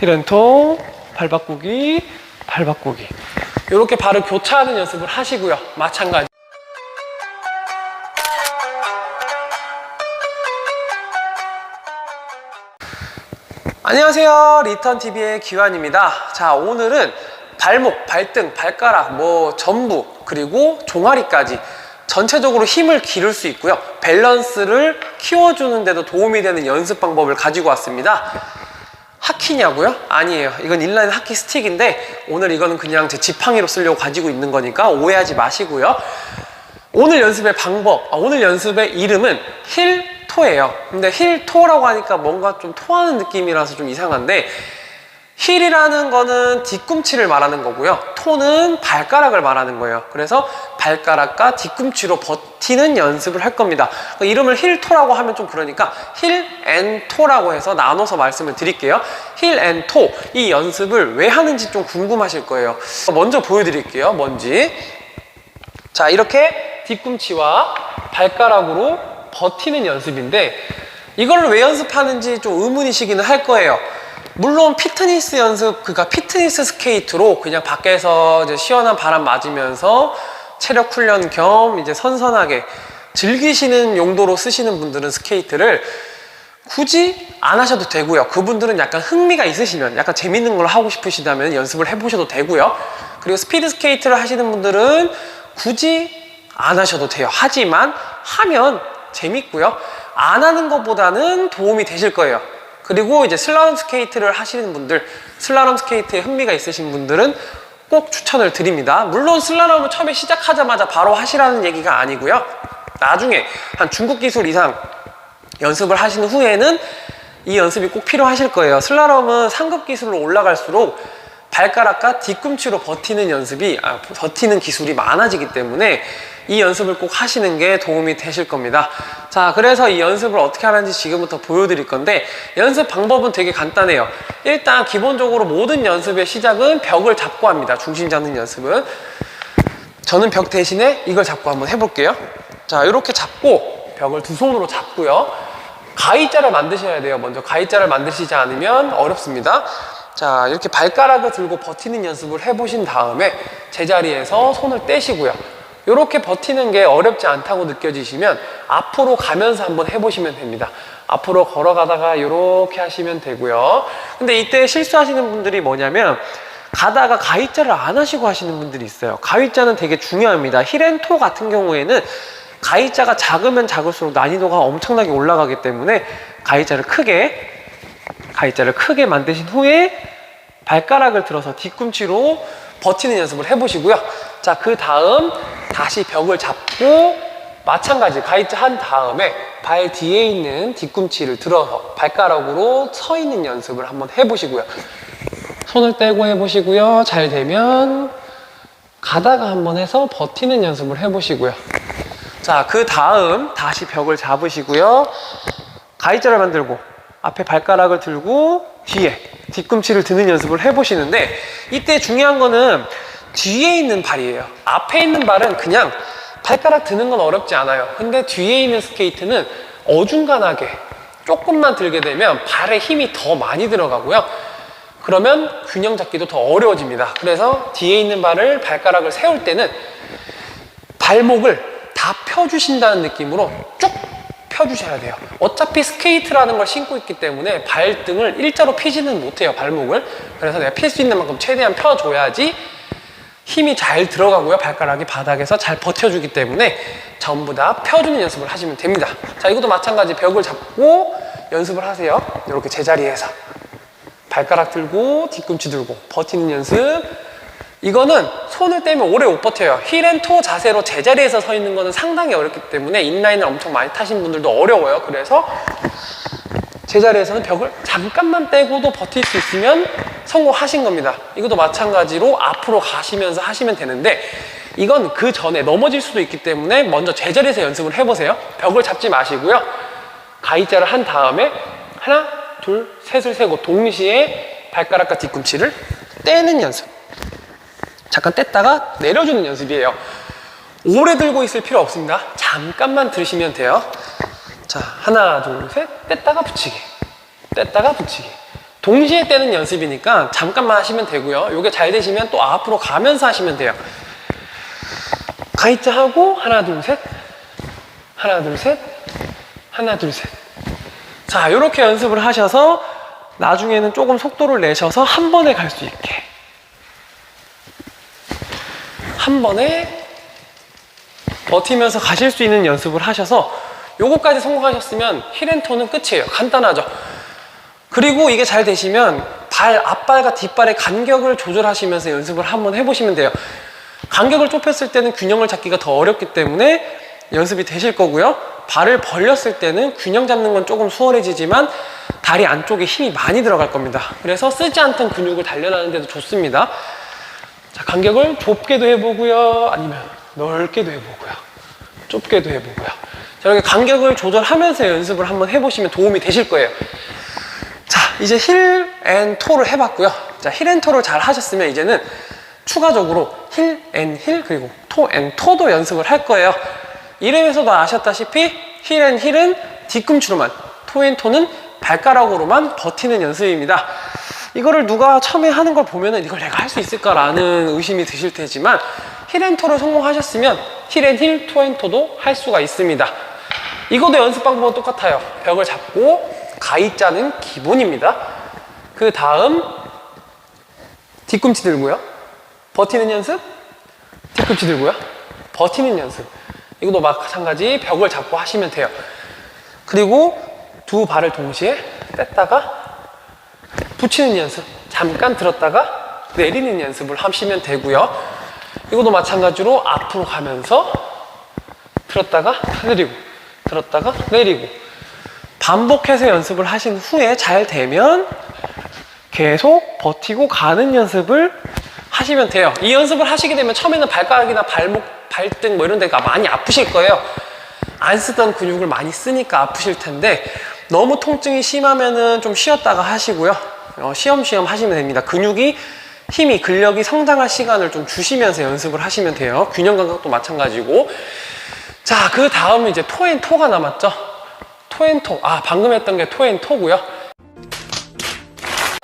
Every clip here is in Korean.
힐앤토, 발 바꾸기, 발 바꾸기. 이렇게 발을 교차하는 연습을 하시고요. 마찬가지. 안녕하세요. 리턴TV의 기환입니다. 자, 오늘은 발목, 발등, 발가락, 뭐, 전부, 그리고 종아리까지 전체적으로 힘을 기를 수 있고요. 밸런스를 키워주는 데도 도움이 되는 연습 방법을 가지고 왔습니다. 하키냐고요? 아니에요. 이건 인라인 하키 스틱인데 오늘 이거는 그냥 제 지팡이로 쓰려고 가지고 있는 거니까 오해하지 마시고요. 오늘 연습의 방법, 아, 오늘 연습의 이름은 힐 토예요. 근데 힐 토라고 하니까 뭔가 좀 토하는 느낌이라서 좀 이상한데 힐이라는 거는 뒤꿈치를 말하는 거고요. 토는 발가락을 말하는 거예요. 그래서 발가락과 뒤꿈치로 버티는 연습을 할 겁니다. 그 이름을 힐토라고 하면 좀 그러니까 힐앤토라고 해서 나눠서 말씀을 드릴게요. 힐앤토 이 연습을 왜 하는지 좀 궁금하실 거예요. 먼저 보여드릴게요. 뭔지. 자, 이렇게 뒤꿈치와 발가락으로 버티는 연습인데 이걸 왜 연습하는지 좀 의문이시기는 할 거예요. 물론 피트니스 연습, 그러니까 피트니스 스케이트로 그냥 밖에서 이제 시원한 바람 맞으면서 체력 훈련 겸 이제 선선하게 즐기시는 용도로 쓰시는 분들은 스케이트를 굳이 안 하셔도 되고요. 그분들은 약간 흥미가 있으시면, 약간 재밌는 걸 하고 싶으시다면 연습을 해보셔도 되고요. 그리고 스피드 스케이트를 하시는 분들은 굳이 안 하셔도 돼요. 하지만 하면 재밌고요. 안 하는 것보다는 도움이 되실 거예요. 그리고 이제 슬라롬 스케이트를 하시는 분들, 슬라롬 스케이트에 흥미가 있으신 분들은 꼭 추천을 드립니다. 물론 슬라롬을 처음에 시작하자마자 바로 하시라는 얘기가 아니고요. 나중에 한 중급 기술 이상 연습을 하신 후에는 이 연습이 꼭 필요하실 거예요. 슬라롬은 상급 기술로 올라갈수록 발가락과 뒤꿈치로 버티는 연습이 아, 버티는 기술이 많아지기 때문에 이 연습을 꼭 하시는 게 도움이 되실 겁니다. 자, 그래서 이 연습을 어떻게 하는지 지금부터 보여드릴 건데 연습 방법은 되게 간단해요. 일단 기본적으로 모든 연습의 시작은 벽을 잡고 합니다. 중심 잡는 연습은 저는 벽 대신에 이걸 잡고 한번 해볼게요. 자, 이렇게 잡고 벽을 두 손으로 잡고요. 가위자를 만드셔야 돼요. 먼저 가위자를 만드시지 않으면 어렵습니다. 자, 이렇게 발가락을 들고 버티는 연습을 해보신 다음에 제자리에서 손을 떼시고요. 이렇게 버티는 게 어렵지 않다고 느껴지시면 앞으로 가면서 한번 해보시면 됩니다. 앞으로 걸어가다가 이렇게 하시면 되고요. 근데 이때 실수하시는 분들이 뭐냐면 가다가 가위자를 안 하시고 하시는 분들이 있어요. 가위자는 되게 중요합니다. 힐앤토 같은 경우에는 가위자가 작으면 작을수록 난이도가 엄청나게 올라가기 때문에 가위자를 크게 가위자를 크게 만드신 후에 발가락을 들어서 뒤꿈치로 버티는 연습을 해보시고요. 자, 그 다음 다시 벽을 잡고 마찬가지 가위자 한 다음에 발 뒤에 있는 뒤꿈치를 들어서 발가락으로 서 있는 연습을 한번 해보시고요. 손을 떼고 해보시고요. 잘 되면 가다가 한번 해서 버티는 연습을 해보시고요. 자, 그 다음 다시 벽을 잡으시고요. 가위자를 만들고 앞에 발가락을 들고 뒤에 뒤꿈치를 드는 연습을 해보시는데 이때 중요한 거는 뒤에 있는 발이에요. 앞에 있는 발은 그냥 발가락 드는 건 어렵지 않아요. 근데 뒤에 있는 스케이트는 어중간하게 조금만 들게 되면 발에 힘이 더 많이 들어가고요. 그러면 균형 잡기도 더 어려워집니다. 그래서 뒤에 있는 발을 발가락을 세울 때는 발목을 다 펴주신다는 느낌으로 쭉 펴주셔야 돼요. 어차피 스케이트라는 걸 신고 있기 때문에 발등을 일자로 피지는 못해요, 발목을. 그래서 내가 필 수 있는 만큼 최대한 펴줘야지 힘이 잘 들어가고요. 발가락이 바닥에서 잘 버텨주기 때문에 전부 다 펴주는 연습을 하시면 됩니다. 자, 이것도 마찬가지 벽을 잡고 연습을 하세요. 이렇게 제자리에서. 발가락 들고 뒤꿈치 들고 버티는 연습. 이거는 손을 떼면 오래 못 버텨요. 힐앤토 자세로 제자리에서 서 있는 거는 상당히 어렵기 때문에 인라인을 엄청 많이 타신 분들도 어려워요. 그래서 제자리에서는 벽을 잠깐만 떼고도 버틸 수 있으면 성공하신 겁니다. 이것도 마찬가지로 앞으로 가시면서 하시면 되는데 이건 그 전에 넘어질 수도 있기 때문에 먼저 제자리에서 연습을 해보세요. 벽을 잡지 마시고요. 가위자를 한 다음에 하나, 둘, 셋을 세고 동시에 발가락과 뒤꿈치를 떼는 연습. 잠깐 뗐다가 내려주는 연습이에요. 오래 들고 있을 필요 없습니다. 잠깐만 들으시면 돼요. 자, 하나, 둘, 셋. 뗐다가 붙이기. 뗐다가 붙이기. 동시에 떼는 연습이니까 잠깐만 하시면 되고요. 이게 잘 되시면 또 앞으로 가면서 하시면 돼요. 가이자 하고 하나 둘 셋, 하나 둘 셋, 하나 둘 셋. 자, 이렇게 연습을 하셔서 나중에는 조금 속도를 내셔서 한 번에 갈 수 있게. 한 번에 버티면서 가실 수 있는 연습을 하셔서 요거까지 성공하셨으면 힐앤토는 끝이에요. 간단하죠. 그리고 이게 잘 되시면 발 앞발과 뒷발의 간격을 조절하시면서 연습을 한번 해보시면 돼요. 간격을 좁혔을 때는 균형을 잡기가 더 어렵기 때문에 연습이 되실 거고요. 발을 벌렸을 때는 균형 잡는 건 조금 수월해지지만 다리 안쪽에 힘이 많이 들어갈 겁니다. 그래서 쓰지 않던 근육을 단련하는 데도 좋습니다. 자, 간격을 좁게도 해보고요. 아니면 넓게도 해보고요. 좁게도 해보고요. 자, 이렇게 간격을 조절하면서 연습을 한번 해보시면 도움이 되실 거예요. 자, 이제 힐 앤 토를 해봤고요. 자, 힐 앤 토를 잘 하셨으면 이제는 추가적으로 힐 앤 힐 그리고 토 앤 토도 연습을 할 거예요. 이름에서도 아셨다시피 힐 앤 힐은 뒤꿈치로만, 토 앤 토는 발가락으로만 버티는 연습입니다. 이거를 누가 처음에 하는 걸 보면은 이걸 내가 할 수 있을까라는 의심이 드실 테지만 힐앤 토를 성공하셨으면 힐앤 힐, 토앤 토도 할 수가 있습니다. 이것도 연습 방법은 똑같아요. 벽을 잡고 가위자는 기본입니다. 그 다음 뒤꿈치 들고요. 버티는 연습, 뒤꿈치 들고요. 버티는 연습. 이것도 마찬가지 벽을 잡고 하시면 돼요. 그리고 두 발을 동시에 뺐다가 붙이는 연습. 잠깐 들었다가 내리는 연습을 하시면 되고요. 이것도 마찬가지로 앞으로 가면서 들었다가 내리고 들었다가 내리고 반복해서 연습을 하신 후에 잘 되면 계속 버티고 가는 연습을 하시면 돼요. 이 연습을 하시게 되면 처음에는 발가락이나 발목, 발등 뭐 이런 데가 많이 아프실 거예요. 안 쓰던 근육을 많이 쓰니까 아프실 텐데 너무 통증이 심하면은 좀 쉬었다가 하시고요. 어, 쉬엄쉬엄 하시면 됩니다. 근육이 힘이 근력이 성장할 시간을 좀 주시면서 연습을 하시면 돼요. 균형 감각도 마찬가지고. 자, 그 다음 이제 토앤토가 남았죠. 토앤토. 아, 방금 했던 게 토앤토고요.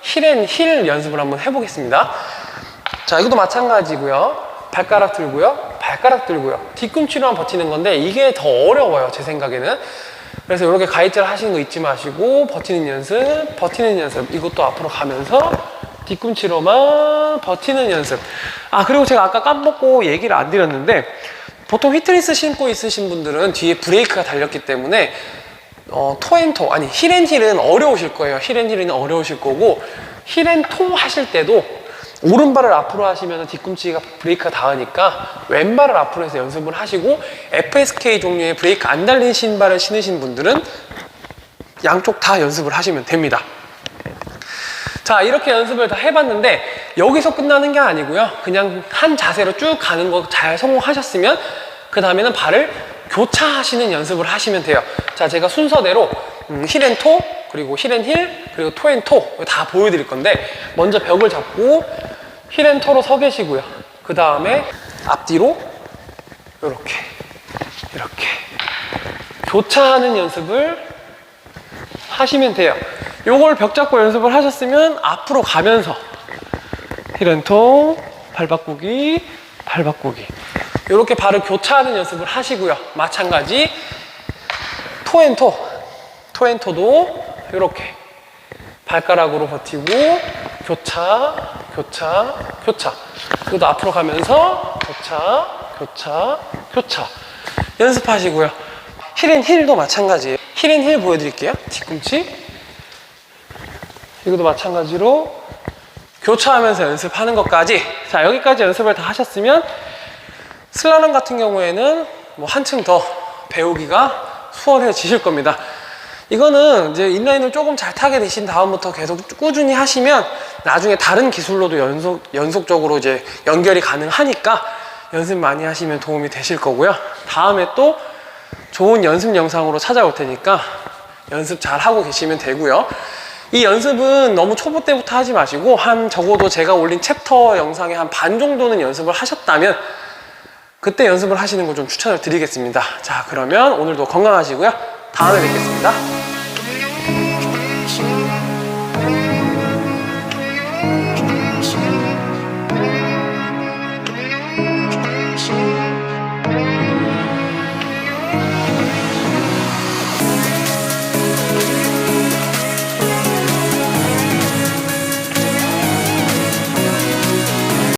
힐앤힐 연습을 한번 해보겠습니다. 자, 이것도 마찬가지고요. 발가락 들고요. 발가락 들고요. 뒤꿈치로만 버티는 건데 이게 더 어려워요. 제 생각에는. 그래서 이렇게 가위질 하시는 거 잊지 마시고 버티는 연습, 버티는 연습. 이것도 앞으로 가면서 뒤꿈치로만 버티는 연습. 아, 그리고 제가 아까 까먹고 얘기를 안 드렸는데 보통 휘트니스 신고 있으신 분들은 뒤에 브레이크가 달렸기 때문에 어, 토앤토 아니 힐앤힐은 어려우실 거예요. 힐앤힐은 어려우실 거고 힐앤토 하실 때도 오른발을 앞으로 하시면 뒤꿈치가 브레이크가 닿으니까 왼발을 앞으로 해서 연습을 하시고 FSK 종류의 브레이크 안 달린 신발을 신으신 분들은 양쪽 다 연습을 하시면 됩니다. 자 이렇게 연습을 다 해봤는데 여기서 끝나는 게 아니고요. 그냥 한 자세로 쭉 가는 거 잘 성공하셨으면 그 다음에는 발을 교차하시는 연습을 하시면 돼요. 자 제가 순서대로 음, 힐앤토 그리고 힐앤힐 그리고 토앤토 다 보여드릴 건데 먼저 벽을 잡고 힐앤토로 서 계시고요. 그 다음에 앞뒤로 이렇게 이렇게 교차하는 연습을 하시면 돼요. 요걸 벽 잡고 연습을 하셨으면 앞으로 가면서 힐앤토, 발 바꾸기, 발 바꾸기. 이렇게 발을 교차하는 연습을 하시고요. 마찬가지 토앤토, 토앤토도 이렇게 발가락으로 버티고 교차, 교차, 교차. 그것도 앞으로 가면서 교차, 교차, 교차. 연습하시고요. 힐앤힐도 마찬가지예요. 힐앤힐 보여드릴게요. 뒤꿈치. 이것도 마찬가지로 교차하면서 연습하는 것까지. 자, 여기까지 연습을 다 하셨으면 슬라럼 같은 경우에는 뭐 한층 더 배우기가 수월해지실 겁니다. 이거는 이제 인라인을 조금 잘 타게 되신 다음부터 계속 꾸준히 하시면 나중에 다른 기술로도 연속, 연속적으로 이제 연결이 가능하니까 연습 많이 하시면 도움이 되실 거고요. 다음에 또 좋은 연습 영상으로 찾아올 테니까 연습 잘 하고 계시면 되고요. 이 연습은 너무 초보 때부터 하지 마시고 한 적어도 제가 올린 챕터 영상의 한 반 정도는 연습을 하셨다면 그때 연습을 하시는 걸 좀 추천을 드리겠습니다. 자, 그러면 오늘도 건강하시고요. 다음에 뵙겠습니다.